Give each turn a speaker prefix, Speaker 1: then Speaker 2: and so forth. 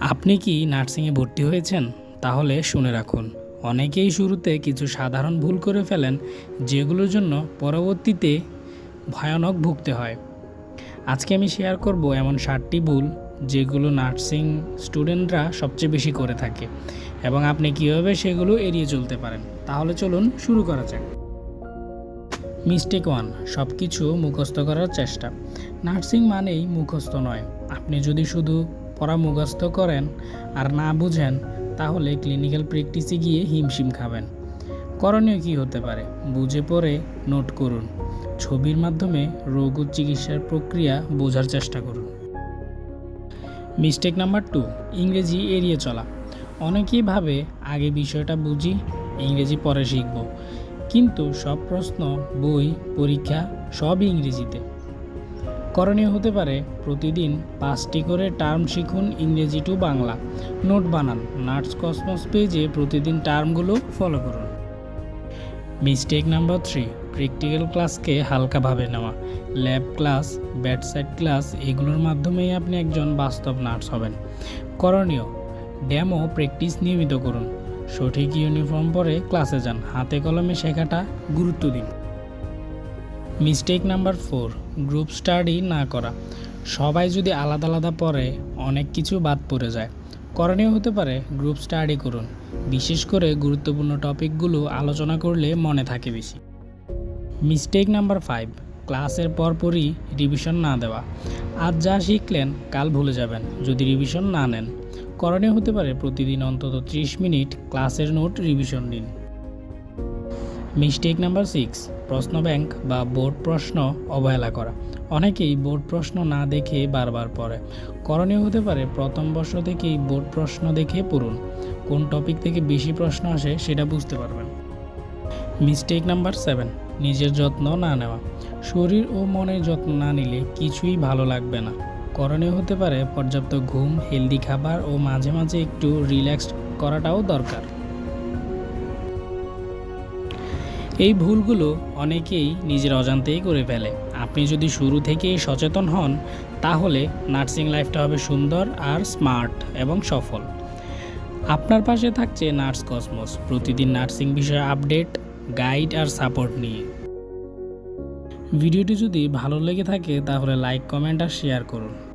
Speaker 1: আপনি কি নার্সিংয়ে ভর্তি হয়েছেন? তাহলে শুনে রাখুন, অনেকেই শুরুতে কিছু সাধারণ ভুল করে ফেলেন, যেগুলোর জন্য পরবর্তীতে ভয়ানক ভুগতে হয়। আজকে আমি শেয়ার করব এমন ষাটটি ভুল, যেগুলো নার্সিং স্টুডেন্টরা সবচেয়ে বেশি করে থাকে এবং আপনি কীভাবে সেগুলো এড়িয়ে চলতে পারেন। তাহলে চলুন শুরু করা যাক। মিস্টেক ওয়ান সব কিছু মুখস্থ করার চেষ্টা। নার্সিং মানেই মুখস্থ নয়। আপনি যদি শুধু পড়া মুখস্থ করেন আর না বুঝেন, তাহলে ক্লিনিক্যাল প্র্যাকটিসে গিয়ে হিমশিম খাবেন। করণীয় কী হতে পারে? বুঝে পড়ে নোট করুন। ছবির মাধ্যমে রোগ ও চিকিৎসার প্রক্রিয়া বোঝার চেষ্টা করুন। মিস্টেক নাম্বার টু ইংরেজি এড়িয়ে চলা। অনেকেই ভাবে, আগে বিষয়টা বুঝি, ইংরেজি পরে শিখব। কিন্তু সব প্রশ্ন, বই, পরীক্ষা সবই ইংরেজিতে। করণীয় হতে পারে। প্রতিদিন পাঁচটি করে টার্ম শিখুন ইংরেজি টু বাংলা। নোট বানান। নার্স কসমস পেজে প্রতিদিন টার্মগুলো ফলো করুন। Mistake number three. প্র্যাকটিক্যাল ক্লাসকে হালকাভাবে নেওয়া। ল্যাব ক্লাস বেডসাইড ক্লাস, এগুলোর মাধ্যমেই আপনি একজন বাস্তব নার্স হবেন। করণীয়। ড্যামো প্র্যাকটিস নিয়মিত করুন। সঠিক ইউনিফর্ম পরে ক্লাসে যান। হাতে কলমে শেখাটা গুরুত্ব দিন। Mistake number four group study না করা। সবাই যদি আলাদা আলাদা পড়ে, অনেক কিছু বাদ পড়ে যায়। করণীয় হতে পারে গ্রুপ স্টাডি করুন। বিশেষ করে গুরুত্বপূর্ণ টপিকগুলো আলোচনা করলে মনে থাকে বেশি। মিস্টেক নাম্বার ফাইভ ক্লাসের পরপরই রিভিশন না দেওয়া। আজ যা শিখলেন, কাল ভুলে যাবেন, যদি রিভিশন না নেন। করণীয় হতে পারে প্রতিদিন অন্তত 30 মিনিট ক্লাসের নোট রিভিশন নিন। মিস্টেক নাম্বার সিক্স, প্রশ্ন ব্যাংক বা বোর্ড প্রশ্ন অবহেলা করা। অনেকেই বোর্ড প্রশ্ন না দেখে বারবার পড়ে। করণীয় হতে পারে প্রথম বর্ষ থেকেই বোর্ড প্রশ্ন দেখে পড়ুন। কোন টপিক থেকে বেশি প্রশ্ন আসে সেটা বুঝতে পারবেন। মিস্টেক নাম্বার সেভেন, নিজের যত্ন না নেওয়া। শরীর ও মনের যত্ন না নিলে কিছুই ভালো লাগবে না। করণীয় হতে পারে পর্যাপ্ত ঘুম হেলদি খাবার ও মাঝে মাঝে একটু রিল্যাক্স করাটাও দরকার। এই ভুলগুলো অনেকেই নিজের অজান্তেই করে ফেলে। আপনি যদি শুরু থেকেই সচেতন হন, তাহলে নার্সিং লাইফটা হবে সুন্দর আর স্মার্ট এবং সফল। আপনার পাশে থাকছে নার্স কসমস, প্রতিদিন নার্সিং বিষয়ে আপডেট, গাইড আর সাপোর্ট নিয়ে। ভিডিওটি যদি ভালো লেগে থাকে, তাহলে লাইক, কমেন্ট আর শেয়ার করুন।